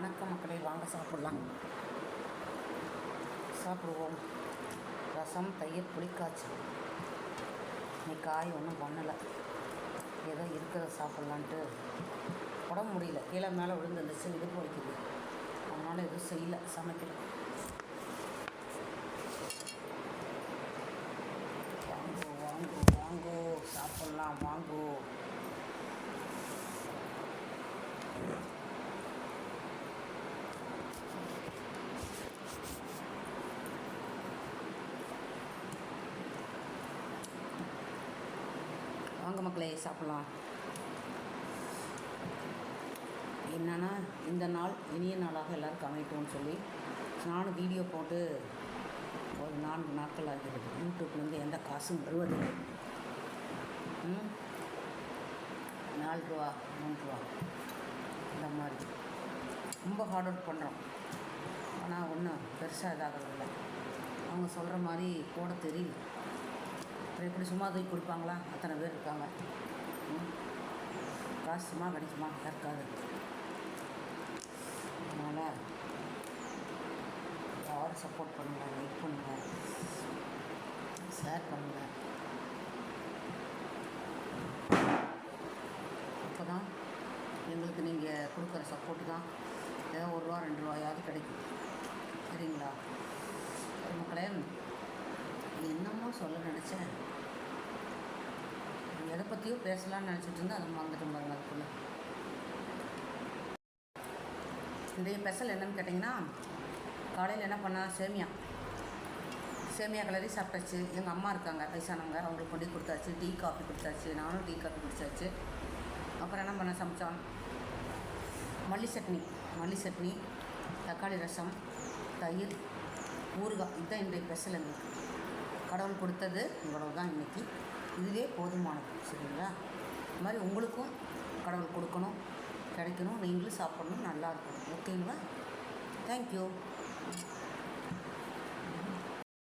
வணக்கம் மக்களே வாங்க சாப்பிட்லாம். சாப்பிடுவோம். ரசம் தயிர் புளிக்காய்ச்சி நீ காய் ஒன்றும் பண்ணலை. ஏதோ இருக்கிறத சாப்பிட்லான்ட்டு. உடம்பு முடியல. கீழே மேலே விழுந்துருந்துச்சு. இது பொறிக்குது அதனால் எதுவும் செய்யலை. சமைக்கல. வாங்கோ வாங்கோ வாங்கோ. சாப்பிட்லாம். வாங்கோ. வாங்க மக்களே சாப்பிட்லாம். என்னன்னா இந்த நாள் இனிய நாளாக எல்லோரும் அமைப்போம்னு சொல்லி நானும் வீடியோ போட்டு ஒரு நான்கு நாட்கள் ஆகிறது யூடியூப்லேருந்து எந்த காசும் வருவதில்லை. நாலு ரூபா மூணு ரூபா இந்த மாதிரி. ரொம்ப ஹார்ட் ஒர்க் பண்ணுறோம் ஆனால் ஒன்றும் பெருசாக இதாகிறதில்ல அவங்க சொல்கிற மாதிரி போட தெரியல. அப்புறம் எப்படி சும்மா தூக்கி கொடுப்பாங்களா? அத்தனை பேர் இருக்காங்க. ம். காசு சும்மா கிடைக்குமா? இருக்காது அதனால் யாரும் சப்போர்ட் பண்ணுங்கள் லைக் பண்ணுங்கள் ஷேர் பண்ணுங்கள் அப்போ தான் எங்களுக்கு நீங்கள் கொடுக்குற சப்போர்ட் தான். ஏதோ ஒரு ரூபா ரெண்டு ரூபாயாவது கிடைக்கும் சரிங்களா மக்களே என்னமோ சொல்ல நினச்சேன். எதை பற்றியோ பேசலாம்னு நினச்சிட்டு இருந்தேன் அதை மறந்துட்டு பாருங்க அதுக்குள்ளே. இன்றைய ஸ்பெஷல் என்னன்னு கேட்டிங்கன்னா காலையில் என்ன பண்ணா சேமியா. சேமியா கலரி சாப்பிட்டாச்சு. எங்கள் அம்மா இருக்காங்க வயசானவங்க அவங்களுக்கு கொண்டு கொடுத்தாச்சு. டீ காஃபி கொடுத்தாச்சு. நானும் டீ காஃபி குடிச்சாச்சு. அப்புறம் என்ன பண்ண சமைச்சோம். மல்லி சட்னி. மல்லி சட்னி தக்காளி ரசம் தயிர் ஊறுகாய். இதுதான் இன்றைய ஸ்பெஷல் எங்களுக்கு. கடவுள் கொடுத்தது இவ்வளவு தான் இன்றைக்கி இதுவே போதுமானது சரிங்களா? இது மாதிரி உங்களுக்கும் கடவுள் கொடுக்கணும் கிடைக்கணும் நீங்களும் சாப்பிடணும் நல்லா இருக்கணும். ஓகேங்களா? தேங்க்யூ